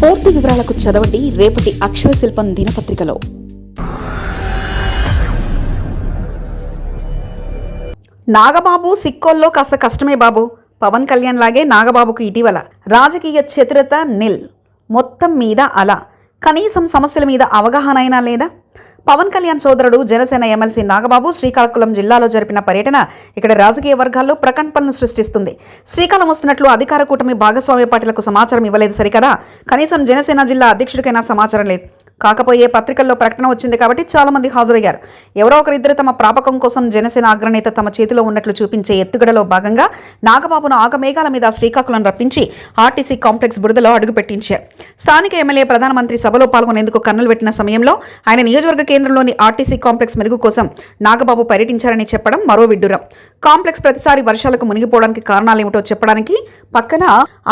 పూర్తి వివరాలకు చదవండి రేపటి అక్షర శిల్పం దినపత్రికలో. నాగబాబు సిక్కోల్లో కాస్త కష్టమే బాబు. పవన్ కళ్యాణ్ లాగే నాగబాబుకు ఇటీవల రాజకీయ చతురత నిల్. మొత్తం మీద అలా. కనీసం సమస్యల మీద అవగాహన అయినా లేదా? పవన్ కళ్యాణ్ సోదరుడు జనసేన ఎమ్మెల్సీ నాగబాబు శ్రీకాకుళం జిల్లాలో జరిపిన పర్యటన ఇక్కడ రాజకీయ వర్గాల్లో ప్రకంపనలు సృష్టిస్తుంది. శ్రీకాళం వస్తున్నట్లు అధికార కూటమి భాగస్వామ్య పార్టీలకు సమాచారం ఇవ్వలేదు సరికదా? కనీసం జనసేన జిల్లా అధ్యక్షుడికైనా సమాచారం లేదు. కాకపోయే పత్రికల్లో ప్రకటన వచ్చింది కాబట్టి చాలా మంది హాజరయ్యారు. ఎవరో ఒకరిద్దరు తమ ప్రాపకం కోసం జనసేన అగ్రనేత తమ చేతిలో ఉన్నట్లు చూపించే ఎత్తుగడలో భాగంగా నాగబాబును ఆగమేఘాల మీద శ్రీకాకుళం రప్పించి ఆర్టీసీ కాంప్లెక్స్ బురదలో అడుగుపెట్టించారు. స్థానిక ఎమ్మెల్యే ప్రధానమంత్రి సభలో పాల్గొనేందుకు కన్నులు పెట్టిన సమయంలో ఆయన నియోజకవర్గ కేంద్రంలోని ఆర్టీసీ కాంప్లెక్స్ మెరుగు కోసం నాగబాబు పర్యటించారని చెప్పడం మరో విడ్డూరం. కాంప్లెక్స్ ప్రతిసారి వర్షాలకు మునిగిపోవడానికి కారణాలేమిటో చెప్పడానికి పక్కన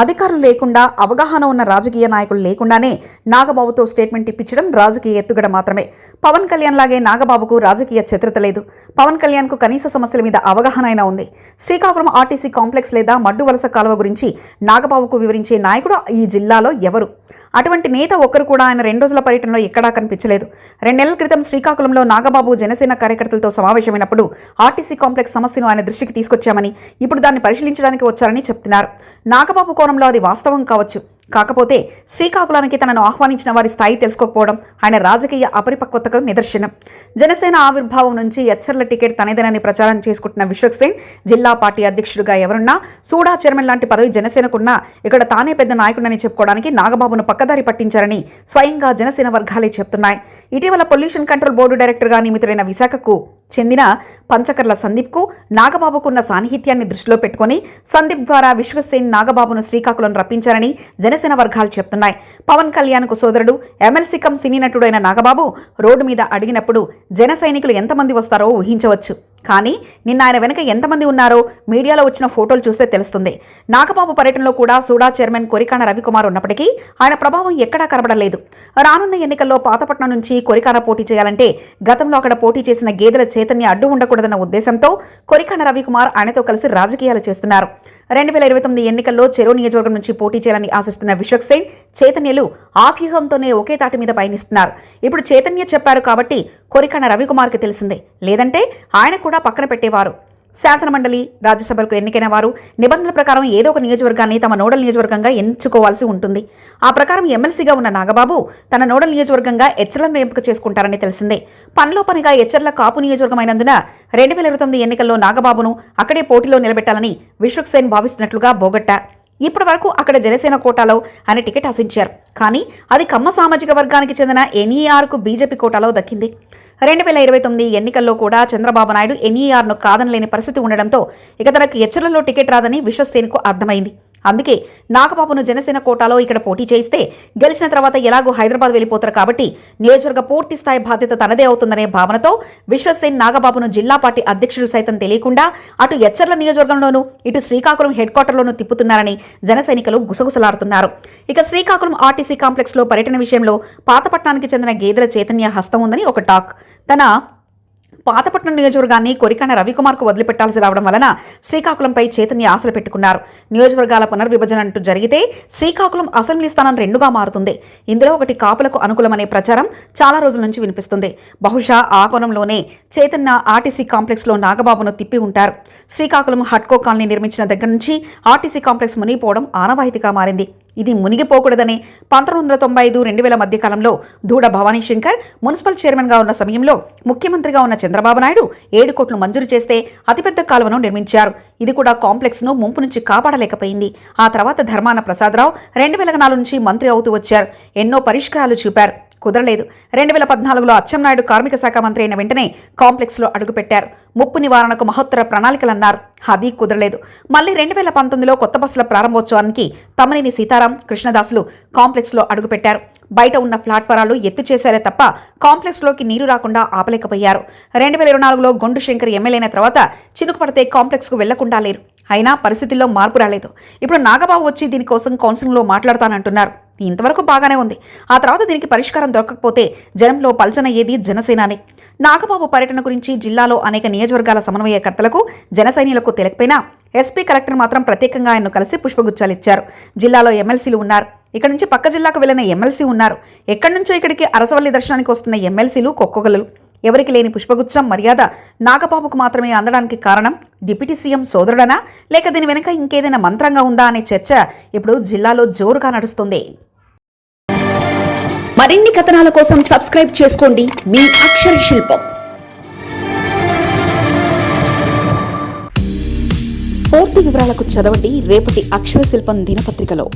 అధికారులు లేకుండా అవగాహన ఉన్న రాజకీయ నాయకులు లేకుండానే నాగబాబుతో స్టేట్మెంట్ ఇప్పించడం రాజకీయ ఎత్తుగడ మాత్రమే. పవన్ కళ్యాణ్ లాగే నాగబాబుకు రాజకీయ చతురత లేదు. పవన్ కళ్యాణ్కు కనీస సమస్యల మీద అవగాహన అయినా ఉంది. శ్రీకాకుళం ఆర్టీసీ కాంప్లెక్స్ లేదా మడ్డు వలస కాలువ గురించి నాగబాబుకు వివరించే నాయకుడు ఈ జిల్లాలో ఎవరు? అటువంటి నేత ఒక్కరు కూడా ఆయన రెండు రోజుల పర్యటనలో ఎక్కడా కనిపించలేదు. రెండు నెలల క్రితం శ్రీకాకుళంలో నాగబాబు జనసేన కార్యకర్తలతో సమావేశమైనప్పుడు ఆర్టీసీ కాంప్లెక్స్ సమస్యను ఆయన దృష్టికి తీసుకొచ్చామని ఇప్పుడు దాన్ని పరిశీలించడానికి వచ్చారని చెప్తున్నారు. నాగబాబు కోణంలో అది వాస్తవం కావచ్చు. కాకపోతే శ్రీకాకుళానికి తనను ఆహ్వానించిన వారి స్థాయి తెలుసుకోకపోవడం ఆయన రాజకీయ అపరిపక్వతకు నిదర్శనం. జనసేన ఆవిర్భావం నుంచి ఎచ్చర్ల టికెట్ తనదేనని ప్రచారం చేసుకుంటున్న విశ్వక్సేన్ జిల్లా పార్టీ అధ్యక్షుడిగా ఎవరున్నా సూడా చైర్మన్ లాంటి పదవి జనసేనకున్నా ఇక్కడ తానే పెద్ద నాయకుడని చెప్పుకోవడానికి నాగబాబును పక్క పక్కదారి పట్టించారని స్వయంగా జనసేన వర్గాలే చెప్తున్నాయి. ఇటీవల పొల్యూషన్ కంట్రోల్ బోర్డు డైరెక్టర్గా నియమితుడైన విశాఖకు చెందిన పంచకర్ల సందీప్కు నాగబాబుకున్న సాన్నిహిత్యాన్ని దృష్టిలో పెట్టుకుని సందీప్ ద్వారా విశ్వసేన్ నాగబాబును శ్రీకాకుళం రప్పించారని జనసేన వర్గాలు చెప్తున్నాయి. పవన్ కళ్యాణ్కు సోదరుడు ఎమ్మెల్సీ కం సినీ నటుడైన నాగబాబు రోడ్డు మీద అడిగినప్పుడు జన సైనికులు ఎంతమంది వస్తారో ఊహించవచ్చు. కానీ నిన్న ఆయన వెనుక ఎంతమంది ఉన్నారో మీడియాలో వచ్చిన ఫోటోలు చూస్తే తెలుస్తుంది. నాగబాబు పర్యటనలో కూడా సూడా చైర్మన్ కొరికాన రవికుమార్ ఉన్నప్పటికీ ఆయన ప్రభావం ఎక్కడా కనబడలేదు. రానున్న ఎన్నికల్లో పాతపట్నం నుంచి కొరికాన పోటీ చేయాలంటే గతంలో అక్కడ పోటీ చేసిన గేదెల చైతన్య అడ్డు ఉండకూడదన్న ఉద్దేశంతో కొరికాన రవికుమార్ ఆయనతో కలిసి రాజకీయాలు చేస్తున్నారు. రెండు వేల ఇరవై తొమ్మిది ఎన్నికల్లో చెరువు నియోజకవర్గం నుంచి పోటీ చేయాలని ఆశిస్తున్న విశ్వక్ సేన్ చైతన్యలు ఆ వ్యూహంతోనే ఒకే తాటి మీద పయనిస్తున్నారు. ఇప్పుడు చైతన్య చెప్పారు కాబట్టి కోరికన్న రవికుమార్కి తెలిసిందే. లేదంటే ఆయన కూడా పక్కన పెట్టేవారు. శాసనమండలి రాజ్యసభలకు ఎన్నికైన వారు నిబంధనల ప్రకారం ఏదో ఒక నియోజకవర్గాన్ని తమ నోడల్ నియోజకవర్గంగా ఎంచుకోవాల్సి ఉంటుంది. ఆ ప్రకారం ఎమ్మెల్సీగా ఉన్న నాగబాబు తన నోడల్ నియోజకవర్గంగా ఎచ్చర్లను ఎంపిక చేసుకుంటారని తెలిసిందే. పనిలో పనిగా ఎచ్చర్ల కాపు నియోజకవర్గమైనందున రెండు వేల ఇరవై తొమ్మిది ఎన్నికల్లో నాగబాబును అక్కడే పోటీలో నిలబెట్టాలని విశ్వక్ సేన్ భావిస్తున్నట్లుగా బోగట్టా. ఇప్పటి వరకు అక్కడ జనసేన కోటాలో ఆయన టికెట్ ఆశించారు. కానీ అది కమ్మ సామాజిక వర్గానికి చెందిన ఎన్ఈఆర్కు బీజేపీ కోటాలో దక్కింది. రెండు వేల ఇరవై తొమ్మిది ఎన్నికల్లో కూడా చంద్రబాబు నాయుడు ఎన్ఈఆర్ను కాదనలేని పరిస్థితి ఉండడంతో ఇక తనకు ఎచ్చర్లలో టికెట్ రాదని విశ్వసేన్కు అర్థమైంది. అందుకే నాగబాబును జనసేన కోటాలో ఇక్కడ పోటీ చేయిస్తే గెలిచిన తర్వాత ఎలాగో హైదరాబాద్ వెళ్ళిపోతారు కాబట్టి నియోజకవర్గ పూర్తి స్థాయి బాధ్యత తనదే అవుతుందనే భావనతో విశ్వసేన్ నాగబాబును జిల్లా పార్టీ అధ్యక్షుడు సైతం తెలియకుండా అటు ఎచ్చర్ల నియోజకవర్గంలోనూ ఇటు శ్రీకాకుళం హెడ్ క్వార్టర్లోనూ తిప్పుతున్నారని జన సైనికులు గుసగుసలాడుతున్నారు. ఇక శ్రీకాకుళం ఆర్టీసీ కాంప్లెక్స్లో పర్యటన విషయంలో పాతపట్నానికి చెందిన గేదెల చైతన్య హస్తం ఉందని ఒక టాక్. తన పాతపట్నం నియోజకవర్గాన్ని కొరికాన రవికుమార్కు వదిలిపెట్టాల్సి రావడం వలన శ్రీకాకుళంపై చైతన్య ఆశలు పెట్టుకున్నారు. నియోజకవర్గాల పునర్విభజన అంటూ జరిగితే శ్రీకాకుళం అసెంబ్లీ స్థానం రెండుగా మారుతుంది. ఇందులో ఒకటి కాపులకు అనుకూలమనే ప్రచారం చాలా రోజుల నుంచి వినిపిస్తుంది. బహుశా ఆ కోణంలోనే చైతన్య ఆర్టీసీ కాంప్లెక్స్లో నాగబాబును తిప్పి ఉంటారు. శ్రీకాకుళం హట్కో కాలనీ నిర్మించిన దగ్గర నుంచి ఆర్టీసీ కాంప్లెక్స్ మునిగిపోవడం ఆనవాయితీగా మారింది. ఇది మునిగిపోకూడదని పంతొమ్మిది వందల తొంభై ఐదు రెండు వేల మధ్య కాలంలో దూడ భవానీ శంకర్ మున్సిపల్ చైర్మన్గా ఉన్న సమయంలో ముఖ్యమంత్రిగా ఉన్న చంద్రబాబు నాయుడు ఏడు కోట్లు మంజూరు చేస్తే అతిపెద్ద కాలువను నిర్మించారు. ఇది కూడా కాంప్లెక్స్ను ముంపు నుంచి కాపాడలేకపోయింది. ఆ తర్వాత ధర్మాన ప్రసాదరావు రెండు వేల నాలుగు నుంచి మంత్రి అవుతూ వచ్చారు. ఎన్నో పరిష్కారాలు చూపారు. కుదరలేదు. రెండు వేల పద్నాలుగులో అచ్చెన్నాయుడు కార్మిక శాఖ మంత్రి అయిన వెంటనే కాంప్లెక్స్లో అడుగుపెట్టారు. ముప్పు నివారణకు మహోత్తర ప్రణాళికలన్నారు. అది కుదరలేదు. మళ్ళీ రెండు వేల పంతొమ్మిదిలో కొత్త బస్సుల ప్రారంభోత్సవానికి తమనేని సీతారాం కృష్ణదాసులు కాంప్లెక్స్లో అడుగుపెట్టారు. బయట ఉన్న ప్లాట్ఫారాలు ఎత్తు చేశారే తప్ప కాంప్లెక్స్లోకి నీరు రాకుండా ఆపలేకపోయారు. రెండు వేల ఇరవై నాలుగులో గొండు శంకర్ ఎమ్మెల్యేన తర్వాత చినుకు పడితే కాంప్లెక్స్కు వెళ్ళకుండా లేరు. అయినా పరిస్థితుల్లో మార్పు రాలేదు. ఇప్పుడు నాగబాబు వచ్చి దీనికోసం కౌన్సిలింగ్లో మాట్లాడతానంటున్నారు. ఇంతవరకు బాగానే ఉంది. ఆ తర్వాత దీనికి పరిష్కారం దొరకకపోతే జనంలో పల్చన ఏది జనసేనాని. నాగబాబు పర్యటన గురించి జిల్లాలో అనేక నియోజకవర్గాల సమన్వయకర్తలకు జనసైనికులకు తెలియకపోయినా ఎస్పీ కలెక్టర్ మాత్రం ప్రత్యేకంగా ఆయన్ను కలిసి పుష్పగుచ్చాలు ఇచ్చారు జిల్లాలో ఎమ్మెల్సీలు ఉన్నారు. ఇక్కడ నుంచి పక్క జిల్లాకు వెళ్ళిన ఎమ్మెల్సీ ఉన్నారు. ఎక్కడి నుంచో ఇక్కడికి అరసవల్లి దర్శనానికి వస్తున్న ఎమ్మెల్సీలు కొక్కొగలలు ఎవరికి లేని పుష్పగుచ్చం మర్యాద నాగబాబుకు మాత్రమే అందడానికి కారణం డిప్యూటీ సీఎం సోదరుడనా? లేక దీని వెనుక ఇంకేదైనా మంత్రంగా ఉందా అనే చర్చ ఇప్పుడు జిల్లాలో జోరుగా నడుస్తుంది. మరిన్ని కథనాల కోసం సబ్స్క్రైబ్ చేసుకోండి మీ అక్షర శిల్పం. పూర్తి వివరాలకు చదవండి రేపటి అక్షర శిల్పం దినపత్రికలో.